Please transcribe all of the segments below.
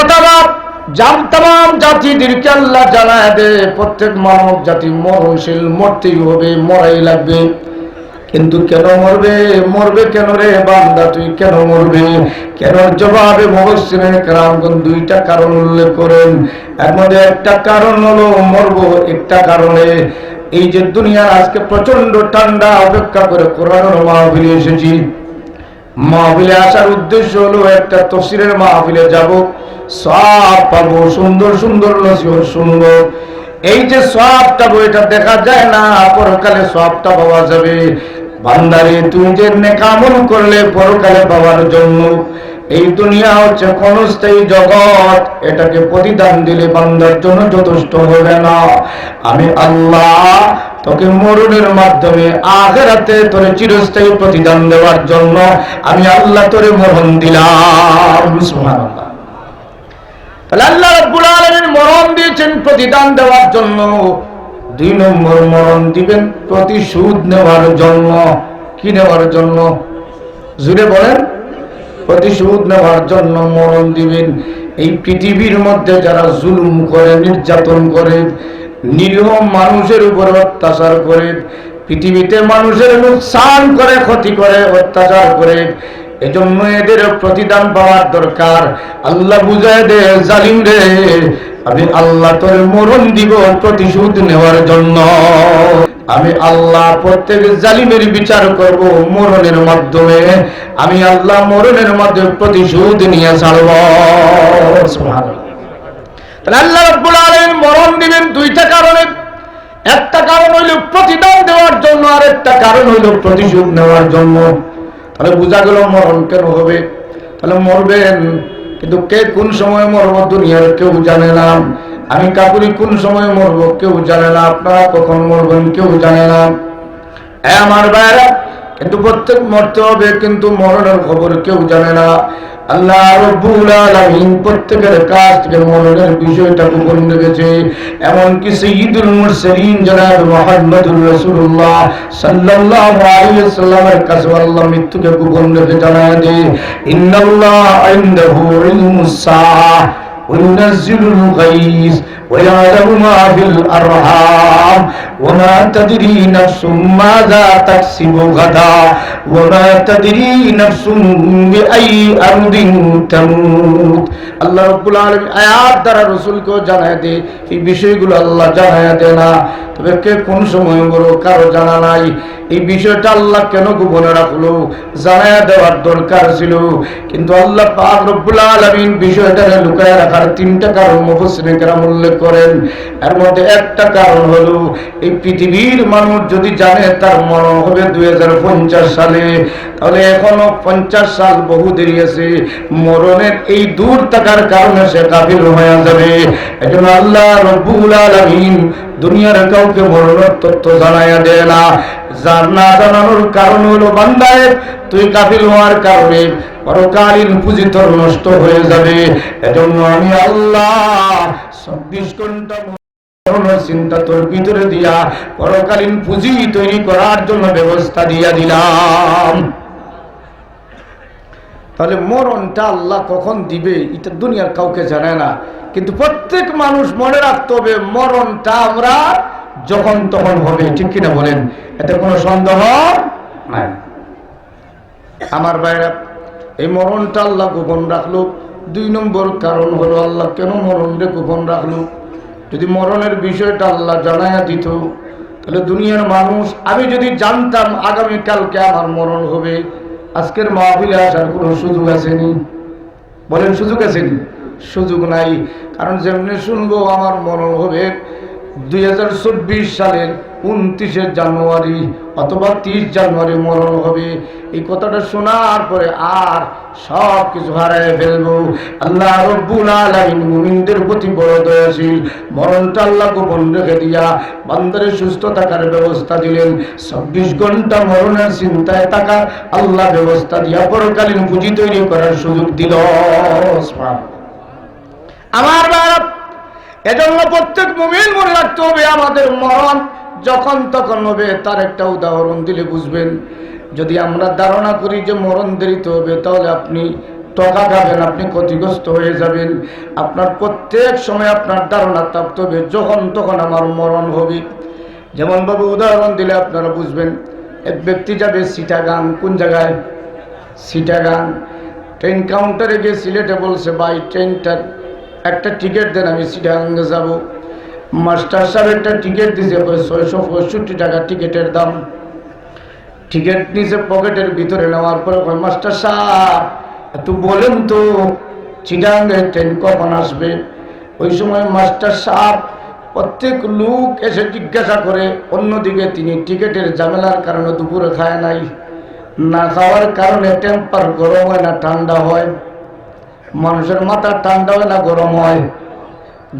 কথা জান তাম জাতিদেরকে আল্লাহ জানায় দে, প্রত্যেক মানব জাতি মরণশীল, মরতেই হবে, মরাই লাগবে। কিন্তু কেন মরবে? মরবে কেন রে বান্দা, তুই কেন মরবে? কেন জবাবে মহসিনের কারণ দুইটা কারণ উল্লেখ করেন? এর মধ্যে একটা কারণ হলো, মরবো একটা কারণে। এই যে দুনিয়ার আজকে প্রচণ্ড ঠান্ডা অপেক্ষা করে কোরআনের মাহফিলে এসেছি। মাহফিলে আসার উদ্দেশ্য হলো একটা তফসিরের মাহফিলে যাব। সব পাবো সুন্দর সুন্দর নসিহত এই যে সবটা বইটা দেখা যায় না, পরকালে সবটা পাওয়া যাবে। বান্দারে তুমি যে নেকামল করলে পরকালে পাওয়ার জন্য, এই দুনিয়া হচ্ছে ক্ষণস্থায়ী জগৎ। এটাকে প্রতিদান দিলে বান্দার জন্য যথেষ্ট হবে না। আমি আল্লাহ তোকে মরণের মাধ্যমে আখেরাতে তোরে চিরস্থায়ী প্রতিদান দেওয়ার জন্য আমি আল্লাহ তোরে মরণ দিলাম। মরণ দিয়েছেন, প্রতিদান দেওয়ার জন্য। দুই নম্বর মরণ দিবেন, প্রতিশোধ নেওয়ার জন্য। কি নেওয়ার জন্য? জুড়ে বলেন। প্রতিশোধ নেওয়ার জন্য মরণ দিবেন। এই পৃথিবীর মধ্যে যারা জুলুম করে, নির্যাতন করে, নিরীহ মানুষের উপর অত্যাচার করে, পৃথিবীতে মানুষের লোকসান করে, ক্ষতি করে, অত্যাচার করে এজন্য এদের প্রতিদান পাওয়ার দরকার। আল্লাহ বুঝায় দে, জালিম রে আমি আল্লাহ তোর মরণ দিব প্রতিশোধ নেওয়ার জন্য। আমি আল্লাহ প্রত্যেক জালিমের বিচার করব মরণের মাধ্যমে। আমি আল্লাহ মরণের মাধ্যমে প্রতিশোধ নিয়ে ছাড়ব। তাহলে আল্লাহ রাব্বুল মরণ দিবেন দুইটা কারণে। একটা কারণ হইল প্রতিদান দেওয়ার জন্য আর একটা কারণ হইল প্রতিশোধ নেওয়ার জন্য। তাহলে বোঝা গেল মরণ কেন হবে? তাহলে মরবেন, কিন্তু কে কোন সময় মরব দুনিয়ার কেউ জানে না। আমি কাকুরি কোন সময় মরব কেউ জানে না। আপনারা কখন মরবেন কেউ জানে না। আমার ভাইরা কিন্তু প্রত্যেক মরতে হবে, কিন্তু মরণের খবর কেউ জানে না। আল্লাহ প্রত্যেকের কাছ থেকে এমনকি সঈদুল মুরসালিন জনাব মোহাম্মদুর রাসূলুল্লাহ সাল্লাল্লাহু আলাইহি সাল্লামের আল্লাহ মৃত্যুকে গোপন রেখে জানায় যে, ইন্নাল্লাহ ইনদাহু ইলমুস সাআ ওয়া ইউনাজ্জিলুল গায়ব ويعلم ما في الأرحام وما تدري نفس ماذا تكسب غدا وما تدري نفس بأي أرض تموت আল্লাহ রব্বুল আলমী আয়াত দ্বারা রসুলকেও জানায় দে এই বিষয়গুলো আল্লাহ জানায় দে না তবে কে কোন সময় বড় কারো জানা নাই এই বিষয়টা আল্লাহ কেন গোপনে রাখলো জানায় দেওয়ার দরকার ছিল কিন্তু আল্লাহ পাক রব্বুল আলমিন বিষয়টা লুকায় রাখার তিনটা কারণ মুফসিনে কেরাম উল্লেখ করেন। এর মধ্যে একটা কারণ হলো, এই পৃথিবীর মানুষ যদি জানে তার মরণ হবে দুই সালে, তাহলে এখনও পঞ্চাশ সাল বহু দেরি আছে। মরণের এই দূর থাকার কারণে সে কাবিল হয়ে যাবে। এজন্য আল্লাহ রব্বুল আলমিন দুনিয়ার কাউকে মরণের তথ্য জানাইয়া দেয় না। যার না জানানোর কারণ হলো বান্দায় তুই কাফির হওয়ার কারণে পরকালীন পুঁজি তোর নষ্ট হয়ে যাবে। এজন্য আমি আল্লাহ চব্বিশ ঘণ্টা চিন্তা তোর ভিতরে দিয়া পরকালীন পুঁজি তৈরি করার জন্য ব্যবস্থা দিয়া দিলাম। তাহলে মরণটা আল্লাহ কখন দিবে? এটা দুনিয়ার কাউকে জানে না। কিন্তু প্রত্যেক মানুষ মনে রাখতে হবে মরণটা আমরা যখন তখন হবে, ঠিক কিনা বলেন? এতে কোনো সন্দেহ নাই। আমার বাইরা এই মরণটা আল্লাহ গোপন রাখল দুই নম্বর কারণ হলো আল্লাহ কেন মরণরে গোপন রাখল যদি মরণের বিষয়টা আল্লাহ জানাইয়া দিত, তাহলে দুনিয়ার মানুষ, আমি যদি জানতাম আগামীকালকে আমার মরণ হবে, আজকের মাহফিলে আসার কোনো সুযোগ আসেনি। বলেন সুযোগ আসেনি? সুযোগ নাই। কারণ যেমনি শুনব, আমার মরণ হবে দুই সালের উনত্রিশে জানুয়ারি অথবা তিরিশ জানুয়ারি মরণ হবে। এই কথাটা শোনার পরে আর সব কিছু হারায় ফেলব। আল্লাহ রব্বুল আলামিন মুমিনদের প্রতি বড় দয়াশীল। মরণটা আল্লাহ গোপন রেখে দিয়া বান্দারে সুস্থ থাকার ব্যবস্থা দিলেন। চব্বিশ ঘণ্টা মরণের চিন্তায় থাকা আল্লাহ ব্যবস্থা দিয়া পরকালীন পুঁজি তৈরি করার সুযোগ দিল। আমার এজন্য প্রত্যেক মুমিন মনে রাখতে হবে, আমাদের মরণ যখন তখন হবে, তার একটা উদাহরণ দিলে বুঝবেন। যদি আমরা ধারণা করি যে মরণ দেরিতে হবে, তাহলে আপনি টকা খাবেন, আপনি ক্ষতিগ্রস্ত হয়ে যাবেন। আপনার প্রত্যেক সময় আপনার ধারণা প্রাপ্ত হবে, যখন তখন আমার মরণ হবে। যেমনভাবে উদাহরণ দিলে আপনারা বুঝবেন, এক ব্যক্তি যাবে সিটাগাং, কোন জায়গায়? সিটাগাং। ট্রেন কাউন্টারে গিয়ে সিলেটে বলছে, ভাই ট্রেনটার একটা টিকিট দেন, আমি সিটাগাঙ্গে যাব। মাস্টার সাহেব একটা টিকিট দিছে ছয়শো পঁয়ষট্টি টাকা টিকিটের দাম। টিকিট নিচে পকেটের ভিতরে, নেওয়ার পরে মাস্টার সাহেব একটু বলেন তো চিটাঙ্গের ট্রেন কখন আসবে? ওই সময় মাস্টার সাহেব প্রত্যেক লোক এসে জিজ্ঞাসা করে, অন্যদিকে তিনি টিকিটের ঝামেলার কারণে দুপুরে খায় নাই। না খাওয়ার কারণে টেম্পার গরম হয় না, ঠান্ডা হয়। মানুষের মাথা ঠান্ডা হয় না, গরম হয়?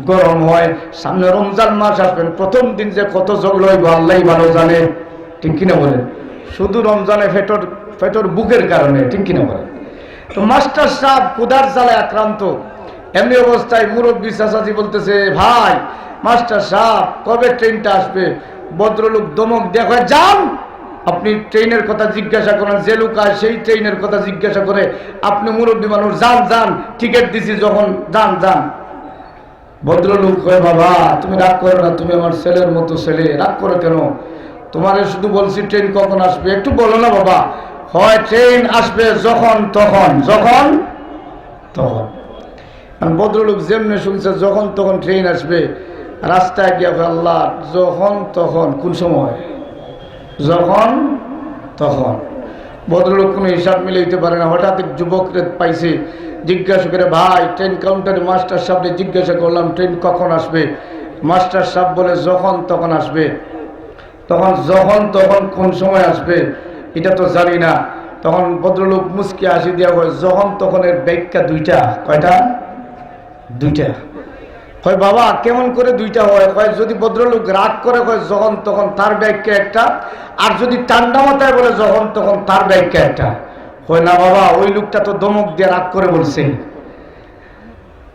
গরম হয়। সামনে রমজান মাস আসবেন প্রথম দিন যে কত ঝগড়া হইব, আল্লাহ ভালো জানে। ঠিক কিনা বলেন? শুধু রমজানে ফেটর ফেটর বুকের কারণে, ঠিক কিনা বলেন? তো মাস্টার সাহেব কুদার জ্বালায় আক্রান্ত। এমনি অবস্থায় মুরব্বী চাচাজি বলতেছে, ভাই, মাস্টার সাহেব, কবে ট্রেনটা আসবে? ভদ্রলোক দমক দেখা যান! আপনি ট্রেনের কথা জিজ্ঞাসা করেন, যে লুকায় সেই ট্রেনের কথা জিজ্ঞাসা করে, আপনি মুরব্বী মানুষ, যান যান টিকিট দিছি যখন, যান যান। ভদ্রলোক কয়, বাবা, তুমি রাগ করো না, তুমি আমার ছেলের মতো ছেলে, রাগ করো কেন? তোমারে শুধু বলছি, ট্রেন কখন আসবে? একটু বলো না, বাবা। হয় ট্রেন আসবে যখন, তখন যখন, তখন। ভদ্রলোক যেমনি শুনছে, যখন, তখন ট্রেন আসবে। রাস্তায় গিয়ে আল্লাহ, যখন, তখন, কোন সময়? যখন, তখন। ভদ্রলোক কোনো হিসাব মিলাইতে পারে না। হঠাৎ এক যুবকরে পাইছে, জিজ্ঞাসা করে, ভাই ট্রেন কাউন্টারে মাস্টার সাহেবকে জিজ্ঞাসা করলাম ট্রেন কখন আসবে? মাস্টার সাহেব বলে, যখন তখন আসবে। তখন, যখন তখন কোন সময় আসবে? এটা তো জানি না। তখন ভদ্রলোক মুসকি আসি দেওয়া হয় যখন তখনের ব্যাগটা দুইটা, কয়টা? দুইটা। হয় বাবা, কেমন করে দুইটা হয়? কয়, যদি ভদ্রলোক রাগ করে, কয়, যখন তখন তার ব্যাগকে একটা। আর যদি ঠান্ডা মাথায় বলে, যখন তখন তার ব্যাগকে একটা। হয় না বাবা, ওই লোকটা তো দমক দিয়ে রাগ করে বলছে।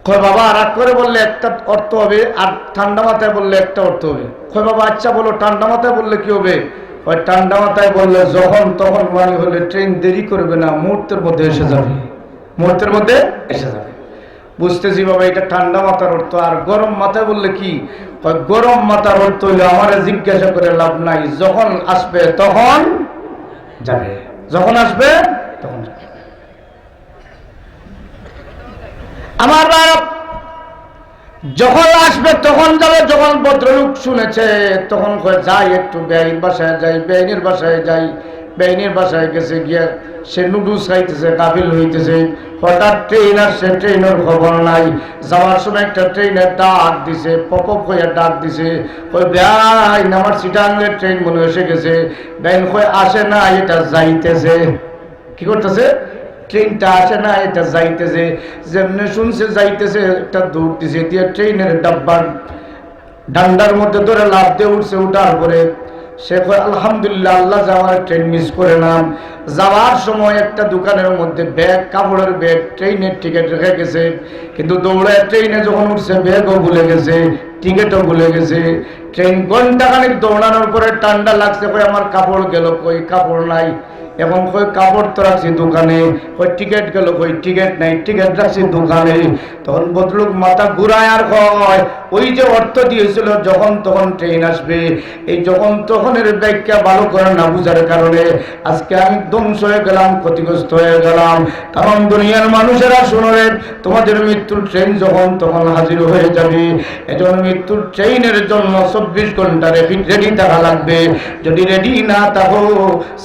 কয়, বাবা, রাগ করে বললে একটা অর্থ হবে, আর ঠান্ডা মাথায় বললে একটা অর্থ হবে। কয়, বাবা আচ্ছা বলো ঠান্ডা মাথায় বললে কি হবে? ওই ঠান্ডা মাথায় বললে যখন তখন মানে হলে ট্রেন দেরি করবে না, মুহূর্তের মধ্যে এসে যাবে। মুহূর্তের মধ্যে এসে যাবে। বুঝতেছি বাবা, এটা ঠান্ডা মাথার অর্থ। আর গরম মাথায় বললে কি? গরম মাথার অর্থ হইলে আমার জিজ্ঞাসা করে লাভ নাই। যখন আসবে তখন যাবে। যখন আসবে তখন আমার যখন আসবে তখন যাবে, যখন ভদ্রলোক শুনেছে তখন যাই একটু বেআইনের বাসায় যাই, বেআইনের বাসায় যাই। বেআইনের বাসায় গেছে গিয়ে সে নুডলস খাইতেছে কাবিল হইতেছে। হঠাৎ ট্রেন আসছে ট্রেনের খবর নাই। যাওয়ার সময় একটা ট্রেনের ডাক দিছে আপ হয়ে ডাক দিছে। ওই বেআইন আমার সিটাঙ্গের ট্রেন মনে এসে গেছে। বেআইন কয়, আসে না, এটা যাইতেছে। কি করতেছে? ট্রেনটা আসে না, এটা যাইতেছে। যেমনি শুনছে, যাইতেছে, একটা দৌড় দিছে, দিয়ে ট্রেনের ডাব্বার ডান্ডার মধ্যে ধরে লাভ দিয়ে উঠছে, উঠার পরে সে আলহামদুলিল্লাহ, আল্লাহ যাওয়ার ট্রেন মিস করে যাওয়ার সময় একটা দোকানের মধ্যে ব্যাগ, কাপড়ের ব্যাগ ট্রেনের টিকিট রেখে গেছে। কিন্তু দৌড়ে ট্রেনে যখন উঠছে, ব্যাগও ভুলে গেছে টিকিটও ভুলে গেছে। ট্রেন ঘন্টাখানিক দৌড়ানোর পরে ঠান্ডা লাগছে কই আমার কাপড় গেল কই? কাপড় নাই। এখন কই কাপড় তো রাখছি দোকানে, কই টিকিট গেল, কই টিকিট নাই টিকিট রাখছি দোকানে, তখন বদলুক মাথা ঘুরায় আর কয়, ওই যে অর্থ দিয়েছিল, যখন তখন ট্রেন আসবে। এই যখন তখনের ব্যাখ্যা ভালো করে না বুঝার কারণে আজকে আমি ধ্বংস হয়ে গেলাম, ক্ষতিগ্রস্ত হয়ে গেলাম। কারণ দুনিয়ার মানুষেরা শুনলেন তোমাদের মৃত্যুর ট্রেন যখন তখন হাজির হয়ে যাবে। এজন্য মৃত্যুর ট্রেনের জন্য চব্বিশ ঘণ্টা রেডি থাকা লাগবে। যদি রেডি না থাকো,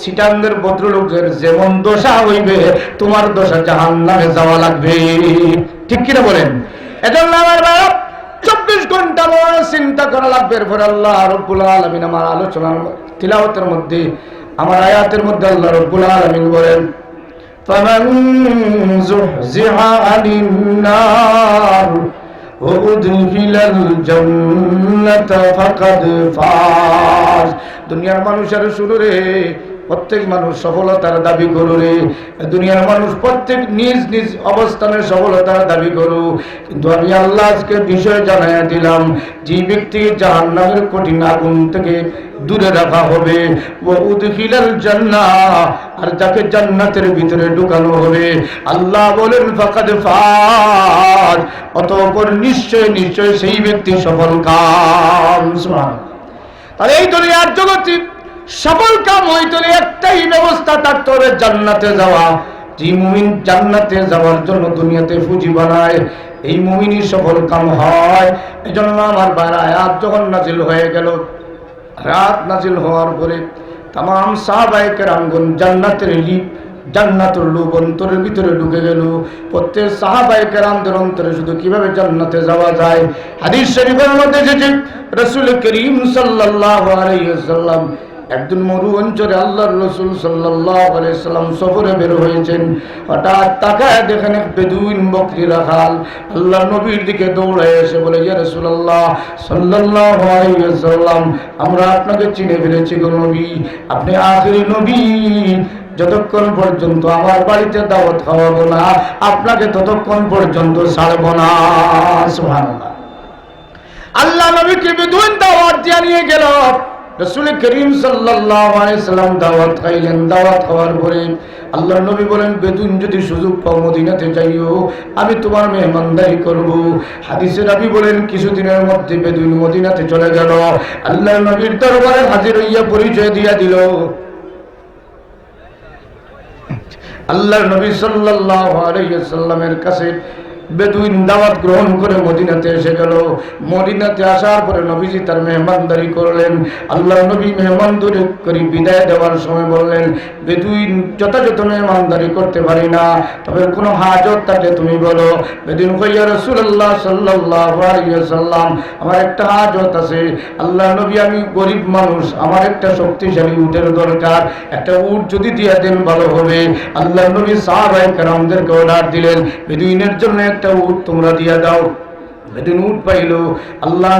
সিটাঙ্গের ভদ্রলোকের যেমন দশা হইবে তোমার দশা জাহান নামে যাওয়া লাগবে ঠিক কিনা বলেন এজন্য আমার বাপ চব্বিশ ঘন্টা বড় চিন্তা করা লাগবে এরপর আল্লাহ রব্বুল আলমিন আমার আলোচনার তিলাওয়াতের মধ্যে আমার আয়াতের মধ্যে আল্লাহ রব্বুল আলমিন বলেন فمن زحزح عن النار وأدخل الجنة فقد فاز দুনিয়ার মানুষের শুরু রে প্রত্যেক মানুষ সফলতার দাবি করু রে দুনিয়ার মানুষ প্রত্যেক নিজ নিজ অবস্থানের সফলতার দাবি করু কিন্তু আমি আল্লাহ আজকে বিষয় জানাইয়া দিলাম, যে ব্যক্তি জাহান নামের কঠিন আগুন থেকে দূরে রাখা হবে ও উদখিলাল জান্নাহ, আর যাকে জান্নাতের ভিতরে ঢুকানো হবে। আল্লাহ বলেন, ফাকাদ ফাজ অতঃপর নিশ্চয় নিশ্চয় সেই ব্যক্তি সফল কাম। তাহলে এই দুনিয়ার জগতে সফল কাম হইতে একটাই ব্যবস্থা থাকতে হবে জান্নাতে যাওয়া। যে মুমিন জান্নাতে যাওয়ার জন্য দুনিয়াতে পুঁজি বানায়, এই মুমিনই সফল কাম হয়। এই জন্য আমার বাইরে আয়াত যখন নাজিল হয়ে গেল, রাত নাজিল হওয়ার পরে তাম সাহাবাহিকের আঙ্গন জান্নাতের লিপ জান্নাতের লোভ অন্তরের ভিতরে ঢুকে গেল। প্রত্যেক সাহাবাহিকের আন্দোলন অন্তরে শুধু কীভাবে জান্নাতে যাওয়া যায়? হাদিস শরীফের মধ্যে এসেছে, রসুল করিম সাল্লাল্লাহু আলাইহি ওয়াসাল্লাম একদিন মরু অঞ্চলে আল্লাহর রসুল সাল্লাম সফরে বের হয়েছেন। হঠাৎ তাকায় দেখেন এক বেদুইন বকরি রাখাল আল্লাহ নবীর দিকে দৌড়ায় এসে বলে, ইয়া আলাইহি ওয়াসাল্লাম আমরা আপনাকে চিনে ফেলেছি গো নবী। আপনি আখিরি নবী। যতক্ষণ পর্যন্ত আমার বাড়িতে দাওয়াত খাওয়াবো না, আপনাকে ততক্ষণ পর্যন্ত ছাড়বো না। সুবহানাল্লাহ। আল্লাহ নবীকে বিদুইন দাওয়াত দিয়ে নিয়ে গেল। রসুল করিম সাল্লাম দাওয়াত খাইলেন, দাওয়াত পরে আল্লাহ নবী বলেন যদি সুযোগ পাও মদিনাতে যাইও, আমি তোমার মেহমানদারি করব। হাদিসে নবী বলেন, কিছুদিনের মধ্যে বেদুন মদিনাতে চলে গেল। আল্লাহ নবীর দরবারে হাজির হইয়া পরিচয় দিয়া দিল। আল্লাহ নবী সাল্লাল্লাহু আলাইহি সাল্লামের কাছে বেদুইন দাওয়াত গ্রহণ করে মদিনাতে এসে গেল। মদিনাতে আসার পরে নবীজি তার মেহমানদারি করলেন। আল্লাহ নবী মেহমানদারি করি বিদায় দেওয়ার সময় বললেন, বেদুইন যথাযথ মেহমানদারি করতে পারি না, তবে কোনো হাজত থাকলে তুমি বলো। বেদুইন কইয়া রাসূলুল্লাহ সাল্লাল্লাহু আলাইহি সাল্লাম আমার একটা হাজত আছে। আল্লাহ নবী, আমি গরিব মানুষ, আমার একটা শক্তিশালী উটের দরকার। একটা উট যদি দিয়ে দেন ভালো হবে। আল্লাহ নবী সাহাবায়ে কেরামদেরকে অর্ডার দিলেন। বেদুইনের জন্য একটা উট তোমরা দিয়া দাও। আল্লাহ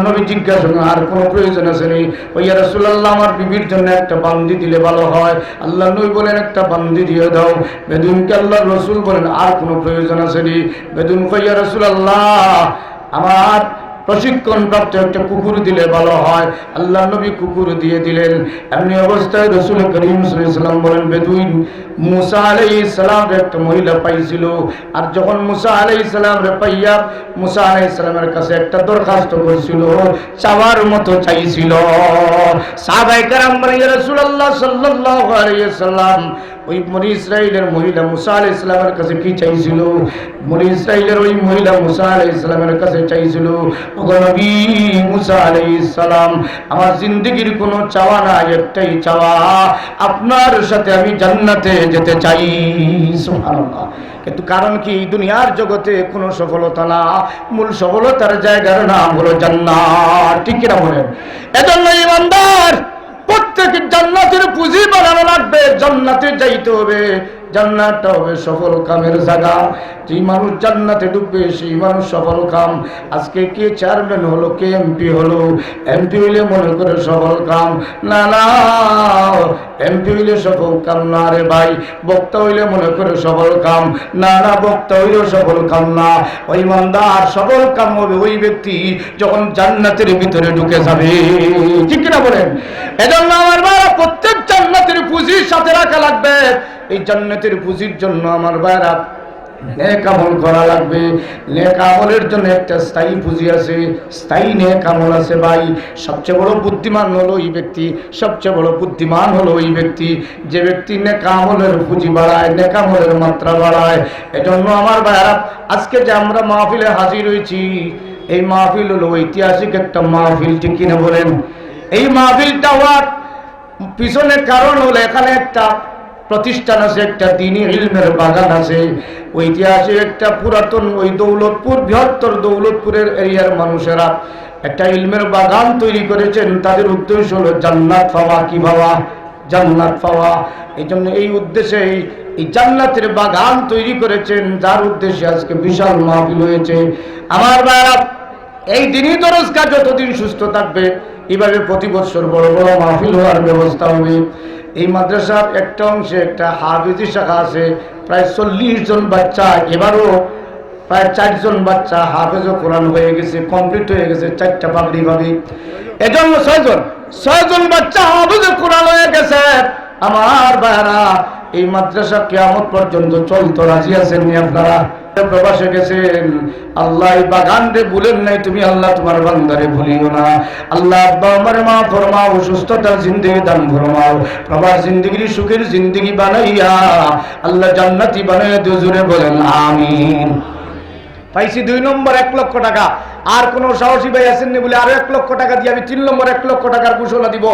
আর কোনো প্রয়োজন আমার বিবির জন্য একটা দিলে ভালো হয়। আল্লাহ বলেন, একটা দিয়ে দাও। আল্লাহ বলেন, আর কোনো প্রয়োজন বেদুন কইয়া রাসূলুল্লাহ, আমার প্রশিক্ষণ প্রাপ্ত একটা কুকুর দিলে ভালো হয়। আল্লাহ নবী কুকুর দিয়ে দিলেন। এমনি অবস্থায় রসুল করিম সাল্লাম বলেন, বেদুইন মুসা আলাই সালাম একটা মহিলা পাইছিল। আর যখন মুসা আলাই সালাম রে পাইয়া মুসা আলাই সালামের কাছে একটা দরখাস্ত করেছিল, চাওয়ার মতো চাইছিল। সাহাবাই কারাম বলে ইয়া রাসূলুল্লাহ সাল্লাল্লাহু আলাইহি সাল্লাম ওই মনি ইসরাইলের মহিলা মুসা আলাই ইসলামের কাছে কি চাইছিল? মনি ইসরাইলের ওই মহিলা মুসা আলাই ইসলামের কাছে চাইছিল নবী মুসা আলাই সালাম, আমার জিন্দগির কোনো চাওয়া না একটাই চাওয়া, আপনার সাথে আমি জান্নাতে যেতে চাই। সুবহানাল্লাহ। কিন্তু কারণ কি দুনিয়ার জগতে কোনো সফলতা না, মূল সফলতার জায়গার নাম হলো জান্নাত। ঠিক কিনা বলেন? এজন্য ইমানদার প্রত্যেক জান্নাতের পুঁজি বানানো লাগবে? জান্নাতে যাইতে হবে। জান্নাতটা হবে সফল কামের জায়গা। যে মানুষ জান্নাতে ঢুকবে সেই মানুষ সফল কাম। আজকে কে চেয়ারম্যান হলো, কে এমপি হলো? এমপি হইলে মনে করে সফল কাম। না না এমপি হইলে সফল কাম না রে ভাই। বক্তা হইলে মনে করে সফল কাম। না না, বক্তা হইলেও সফল কাম না। ওই মন্দার সফল কাম হবে ওই ব্যক্তি যখন জান্নাতের ভিতরে ঢুকে যাবে। ঠিক কিনা বলেন? এজন্য আমার বাবা প্রত্যেক জান্নাতের পুঁজির সাথে রাখা লাগবে। এই জান্নাতের পুঁজির জন্য আমার আমল করা লাগবে। জন্য একটা স্থায়ী পুঁজি আছে। স্থায়ী আছে ভাই। সবচেয়ে বড় বুদ্ধিমান হলো ওই ব্যক্তি। সবচেয়ে বড় বুদ্ধিমান হলো ওই ব্যক্তি। যে ব্যক্তি পুঁজি বাড়ায় মাত্রা বাড়ায়। এজন্য আমার ভাইরা, আজকে যে আমরা মাহফিলে হাজির হয়েছি, এই মাহফিল হলো ঐতিহাসিক একটা মাহফিল, ঠিক কিনা বলেন? এই মাহফিলটা হওয়ার পিছনে কারণ হলো, এখানে একটা প্রতিষ্ঠান আছে, একটা দিনী ইলমের বাগান আছে। ঐতিহাসিক একটা পুরাতন ওই দৌলতপুর, বৃহত্তর দৌলতপুরের এরিয়ার মানুষেরা একটা ইলমের বাগান তৈরি করেছেন। তাদের উদ্দেশ্য হলো জান্নাত পাওয়া, কি পাওয়া? জান্নাত পাওয়া। এই জন্য এই উদ্দেশ্যে এই- জান্নাতের বাগান তৈরি করেছেন, যার উদ্দেশ্যে আজকে বিশাল মাহফিল হয়েছে। আমার ভাইরা এই দিনই দরজকা যতদিন সুস্থ থাকবে এভাবে প্রতি বছর বড় বড় মাহফিল হওয়ার ব্যবস্থা হবে। এই মাদ্রাসার একটা অংশে একটা হাফিজি শাখা আছে, প্রায় চল্লিশ জন বাচ্চা, এবারও প্রায় চারজন বাচ্চা হাফেজ কোরআন হয়ে গেছে কমপ্লিট হয়ে গেছে চারটা পাগড়ি ভাবি। এজন্য ছয়জন ছয়জন বাচ্চা হাফেজ কোরআন হয়ে গেছে। আমার ভাইরা এই মাদ্রাসা কেয়ামত পর্যন্ত চলতো, রাজি আছেন আপনারা? প্রবাসে গেছেন। আল্লাহ বাগান রে ভুলেন নাই, তুমি আল্লাহ তোমার বান্দারে ভুলিও না। আল্লাহ আমার মা ফরমাও, সুস্থতার জিন্দগি দান ফরমাও, প্রবাস জিন্দগির সুখের জিন্দগি বানাইয়া আল্লাহ জান্নাতি বানাইয়া দিও জুড়ে বলেন, আমিন। পাইছি দুই নম্বর, এক লক্ষ টাকা। আর কোন সাহসী ভাই আসেননি বলে আরও এক লক্ষ টাকা দিয়ে আমি তিন নম্বর এক লক্ষ টাকার ঘোষণা দিব।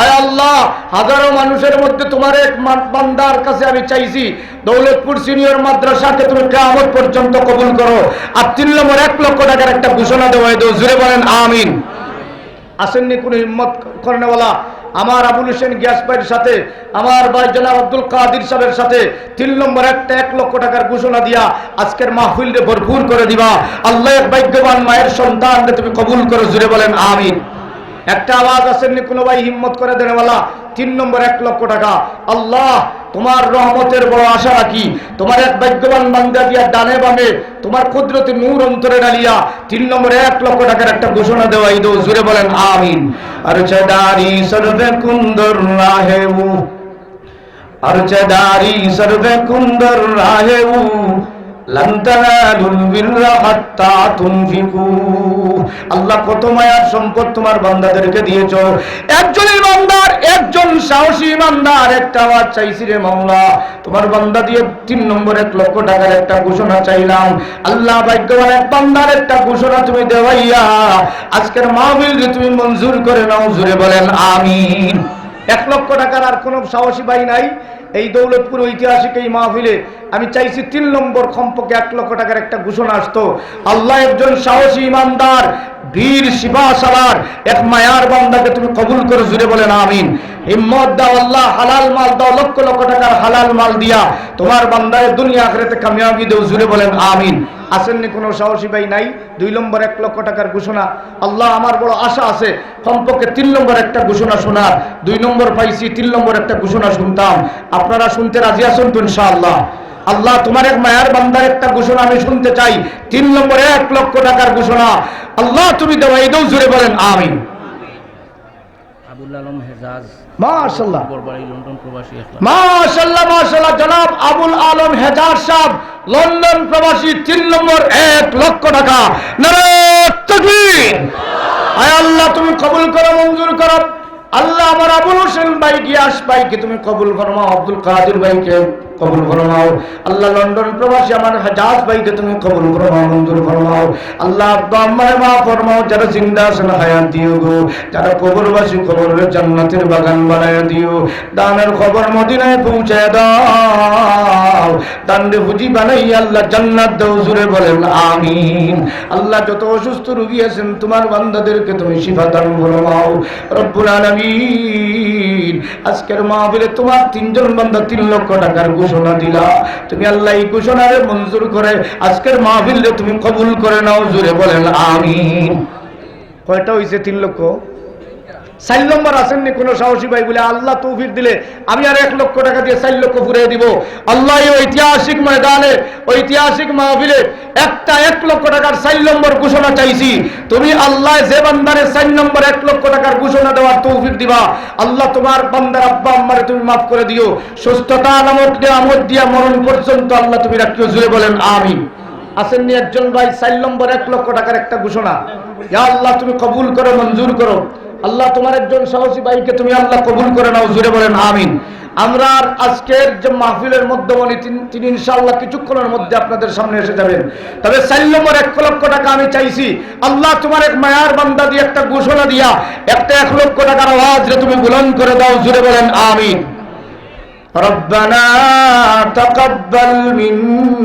আয় আল্লাহ, হাজারো মানুষের মধ্যে তোমার এক বান্দার কাছে আমি চাইছি, দৌলতপুর সিনিয়র মাদ্রাসাকে তুমি কেমন পর্যন্ত কবুল করো। আর তিন নম্বর এক লক্ষ টাকার একটা ঘোষণা দেওয়া দেও জুড়ে বলেন, আমিন। আসেননি কোন হিম্মত করেনওয়ালা? আমার আবুল হোসেন গ্যাস ভাইয়ের সাথে, আমার ভাই জনাব আব্দুল কাদির সাহেবের সাথে তিন নম্বর একটা এক লক্ষ টাকার ঘোষণা দিয়া আজকের মাহফিলরে ভরপুর করে দিবা। আল্লাহ ভাগ্যবান মায়ের সন্তানকে তুমি কবুল করে জুড়ে বলেন, আমিন। একটা আওয়াজ আসেননি কোনো ভাই হিম্মত করে দেনেওয়ালা তিন নম্বর এক লক্ষ টাকা। আল্লাহ, তোমার রহমতের বড় আশা রাখি। তোমার এক ভাগ্যবান বান্দা দিয়া ডানে বামে, তোমার কুদরতি নূর অন্তরে ডালিয়া তিন নম্বরে এক লক্ষ টাকার একটা ঘোষণা দেওয়াই দো জুড়ে বলেন, আমিন। আর চেদারি সর্বে কুন্দর রাহেউ। আর চেদারি সর্বে কুন্দর রাহেউ। আল্লাহ কত মায়ার সম্পদ তোমার বান্দাদেরকে দিয়েছ। একজন ইমানদার একজন সাহসী ইমানদার একটা আওয়াজ চাইছি রে মাওলা। তোমার বান্দা দিয়ে তিন নম্বর এক লক্ষ টাকার একটা ঘোষণা চাইলাম। আল্লাহ ভাগ্যবান এক বান্দার একটা ঘোষণা তুমি দেওয়াইয়া, আজকের মাহবিল যে তুমি মঞ্জুর করে নাও জুড়ে বলেন, আমিন। এক লক্ষ টাকার আর কোনো সাহসী ভাই নাই। এই দৌলতপুর ঐতিহাসিক এই মাহফিলে আমি চাইছি তিন নম্বর কমপক্ষে এক লক্ষ টাকার একটা ঘোষণা আসতো। আল্লাহ একজন সাহসী ইমানদার, বীর শিবা সালার এক মায়ার বান্দাকে তুমি কবুল করে জুড়ে বলেন আমিন। হিম্মত দাও আল্লাহ, হালাল মাল দাও, লক্ষ লক্ষ টাকার হালাল মাল দিয়া। তোমার বান্দায় দুনিয়া আখেরাতে কামিয়াবি দেও, জুড়ে বলেন, আমিন। আসেননি কোনো সাহসী ভাই নাই। দুই নম্বর এক লক্ষ টাকার ঘোষণা। আল্লাহ আমার বড় আশা আছে কমপক্ষে তিন নম্বর একটা ঘোষণা শোনার। দুই নম্বর পাইছি তিন নম্বর একটা ঘোষণা শুনতাম। আপনারা শুনতে রাজি আছেন তো ইনশাআল্লাহ? আল্লাহ তোমার এক মায়ার বান্দার একটা ঘোষণা আমি শুনতে চাই। তিন নম্বরে এক লক্ষ টাকার ঘোষণা। আল্লাহ তুমি দেওয়া এই জুড়ে বলেন আমিন। আবুল আলম হেজাজ মাশাল্লাহ মাশাল্লাহ মাশাল্লাহ জনাব আবুল আলম হেজার সাহেব। লন্ডন প্রবাসী তিন নম্বর এক লক্ষ টাকা। আয় আল্লাহ, তুমি কবুল করো, মঞ্জুর করো। আল্লাহ আমার আবুল হোসেন ভাই গিয়াস ভাইকে তুমি কবুল ফরমাও আব্দুল কাদের ভাইকে। কবুল ফরমাও আল্লাহ লন্ডন প্রবাসী আমার হাজাজ ভাইকে তুমি কবুল ফরমাও মঞ্জুর ফরমাও আল্লাহ আব্বা আম্মার মা ফরমাও, যারা জিন্দা আছেন হায়াত দিও গো, যারা কবরবাসী কবরের জান্নাতের বাগান বানায় দিও। দানের খবর মদিনায় পৌঁছায় দাও। দান্ডে ফুজি বানাই আল্লাহ জান্নাত দাও, জুড়ে বলেন আমিন। আল্লাহ যত অসুস্থ রোগী আছেন, তোমার বান্দাদেরকে তুমি শিফা দান ফরমাও রব্বুল আলামিন, আজকের মাহফিলে তোমার তিনজন বান্দা তিন লক্ষ টাকার ঘোষণা দিলা। তুমি আল্লাহ এই ঘোষণারে মঞ্জুর করে আজকের মাহফিলে তুমি কবুল করে নাও জুড়ে বলেন আমি কয়টা হয়েছে তিন লক্ষ? চার নম্বর আসেননি কোনো সাহসী ভাই বলে, আল্লাহ তৌফিক দিলে আমি আর এক লক্ষ টাকা দিয়ে চার লক্ষ ফুরিয়ে দিব। আল্লাহ ঐতিহাসিক ময়দানে, ঐতিহাসিক মাহফিলে একটা এক লক্ষ টাকার চার নম্বর ঘোষণা চাইছি। তুমি আল্লাহ যে বান্দারে চার নম্বর এক লক্ষ টাকার ঘোষণা দেওয়ার তৌফিক দিবা, আল্লাহ তোমার বান্দার আব্বা আম্মারে তুমি মাফ করে দিও। সুস্থতা নামক আমদ দিয়া মরণ পর্যন্ত আল্লাহ তুমি রাখিও, জুড়ে বলেন আমিন। আসেননি একজন ভাই, চার নম্বর এক লক্ষ টাকার একটা ঘোষণা। ইয়া আল্লাহ তুমি কবুল করো, মঞ্জুর করো। আল্লাহ তোমার একজন সাহসী ভাইকে তুমি আল্লাহ কবুল করে নাও জুড়ে বলেন আমিন আমরা আর আজকের যে মাহফিলের মধ্যমণি তিন- তিনি ইনশাআল্লাহ কিছুক্ষণের মধ্যে আপনাদের সামনে এসে যাবেন তবে চার নম্বর এক লক্ষ টাকা আমি চাইছি আল্লাহ তোমার এক মায়ার বান্দা দিয়ে একটা ঘোষণা দিয়া একটা এক লক্ষ টাকার আওয়াজ রে তুমি বুলন্দ করে দাও জুড়ে বলেন আমিন ربنا تقبل منا